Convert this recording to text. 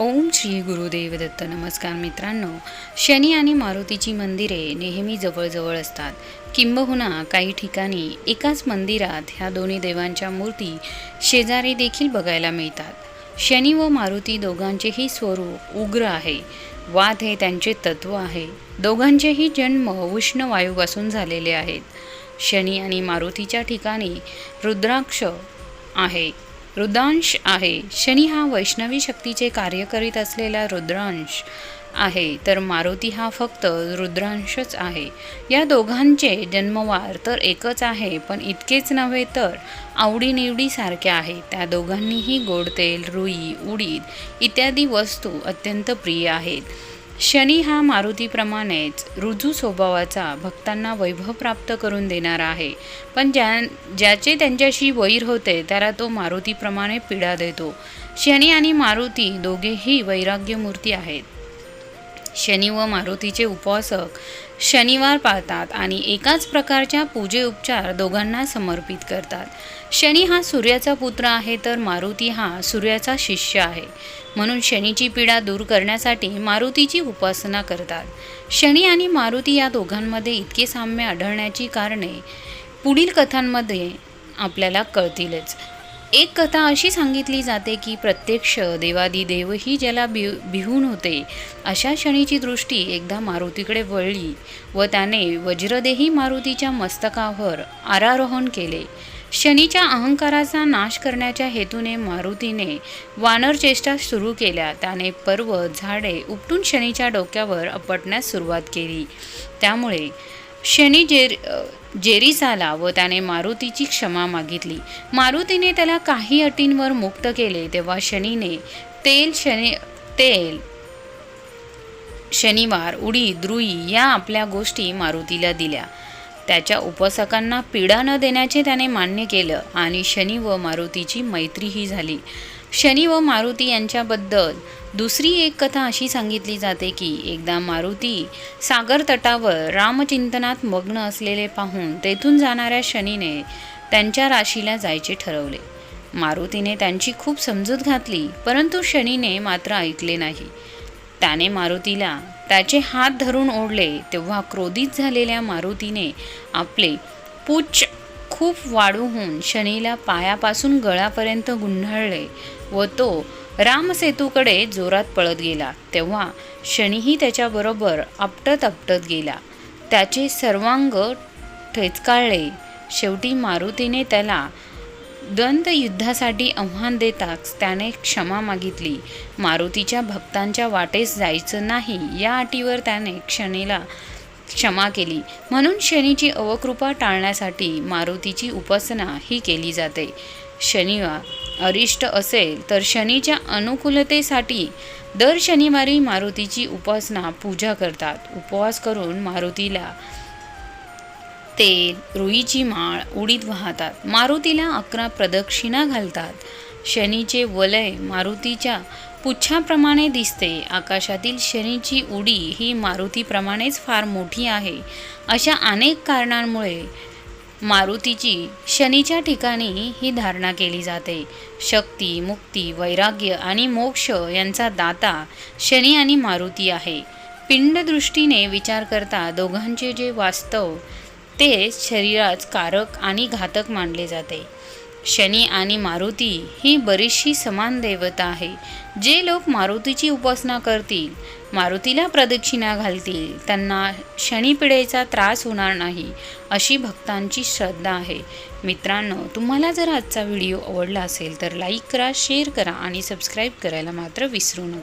ओम श्री गुरुदेव दत्त नमस्कार मित्रांनो. शनी आणि मारुतीची मंदिरे नेहमी जवळजवळ असतात. किंबहुना काही ठिकाणी एकाच मंदिरात ह्या दोन्ही देवांच्या मूर्ती शेजारी देखील बघायला मिळतात. शनी व मारुती दोघांचेही स्वरूप उग्र आहे. वाद हे त्यांचे तत्व आहे. दोघांचेही जन्म उष्ण वायूपासून झालेले आहेत. शनी आणि मारुतीच्या ठिकाणी रुद्राक्ष आहे. रुद्रांश आहे. शनी हा वैष्णवी शक्तीचे कार्य करीत असलेला रुद्रांश आहे. तर मारुती हा फक्त रुद्रांशच आहे. या दोघांचे जन्मवार तर एकच आहे पण इतकेच नव्हे तर आवडीनिवडी सारख्या आहेत त्या दोघांनीही गोडतेल रुई उडीद इत्यादी वस्तू अत्यंत प्रिय आहेत. शनी हा मारुतीप्रमाणेच रुजू स्वभावाचा भक्तांना वैभव प्राप्त करून देणारा आहे. पण ज्या ज्याचे त्यांच्याशी वैर होते त्याला तो मारुतीप्रमाणे पीडा देतो. शनी आणि मारुती दोघेही वैराग्यमूर्ती आहेत. शनी व मारुतीचे उपासक शनिवार पाळतात आणि एकाच प्रकारच्या पूजे उपचार दोघांना समर्पित करतात. शनी हा सूर्याचा पुत्र आहे तर मारुती हा सूर्याचा शिष्य आहे. म्हणून शनीची पीडा दूर करण्यासाठी मारुतीची उपासना करतात. शनी आणि मारुती या दोघांमध्ये इतके साम्य आढळण्याची कारणे पुढील कथांमध्ये आपल्याला कळतीलच. एक कथा अशी सांगितली जाते की प्रत्यक्ष देवादिदेवही ज्याला भि भिहून होते अशा क्षणीची दृष्टी एकदा मारुतीकडे वळली व त्याने वज्रदेही मारुतीच्या मस्तकावर आरारोहण केले. शनीच्या अहंकाराचा नाश करण्याच्या हेतूने मारुतीने वानर चेष्टा सुरू केल्या. त्याने पर्वत झाडे उपटून शनीच्या डोक्यावर अपटण्यास सुरुवात केली. त्यामुळे शनी जेर जेरीस आला व त्याने मारुतीची क्षमा मागितली. मारुतीने त्याला काही अटींवर मुक्त केले तेव्हा शनीने तेल शनी तेल शनिवार उडीद द्रुई या आपल्या गोष्टी मारुतीला दिल्या. त्याच्या उपासकांना पीडा न देण्याचे त्याने मान्य केलं आणि शनी व मारुतीची मैत्रीही झाली. शनी व मारुती यांच्याबद्दल दुसरी एक कथा अशी सांगितली जाते की एकदा मारुती सागर तटावर रामचिंतनात मग्न असलेले पाहून तेथून जाणाऱ्या शनीने त्यांच्या राशीला जायचे ठरवले. मारुतीने त्यांची खूप समजूत घातली परंतु शनीने मात्र ऐकले नाही. त्याने मारुतीला त्याचे हात धरून ओढले तेव्हा क्रोधित झालेल्या मारुतीने आपले पूच खूप वाढवून शनीला पायापासून गळापर्यंत गुंढाळले व तो रामसेतूकडे जोरात पळत गेला. तेव्हा शनीही त्याच्याबरोबर आपटत आपटत गेला. त्याचे सर्वांग ठेचकाळले. शेवटी मारुतीने त्याला द्वंद्वयुद्धासाठी आव्हान देताच त्याने क्षमा मागितली. मारुतीच्या भक्तांच्या वाटेस जायचं नाही या अटीवर त्याने क्षणीला क्षमा केली. म्हणून शनीची अवकृपा टाळण्यासाठी मारुतीची उपासना ही केली जाते. शनिवार अरिष्ट असेल तर शनीच्या अनुकूलतेसाठी दर शनिवारी मारुतीची उपासना पूजा करतात. उपवास करून मारुतीला तेल रुईची माळ उडीत वाहतात. मारुतीला अकरा प्रदक्षिणा घालतात. शनीचे वलय मारुतीच्या पुच्छाप्रमाणे दिसते. आकाशातील शनीची उडी ही मारुतीप्रमाणेच फार मोठी आहे. अशा अनेक कारणांमुळे मारुतीची शनीच्या ठिकाणी ही धारणा केली जाते. शक्ती मुक्ती वैराग्य आणि मोक्ष यांचा दाता शनी आणि मारुती आहे. पिंडदृष्टीने विचार करता दोघांचे जे वास्तव ते शरीरास कारक आणि घातक मानले जाते. शनी आणि मारुती ही बरीचशी समान देवता आहे. जे लोक मारुतीची उपासना करतील मारुतीला प्रदक्षिणा घालतील त्यांना शनिपिढेचा त्रास होणार नाही अशी भक्तांची श्रद्धा आहे. मित्रांनो तुम्हाला जर आजचा व्हिडिओ आवडला असेल तर लाईक करा शेअर करा आणि सबस्क्राईब करायला मात्र विसरू नका.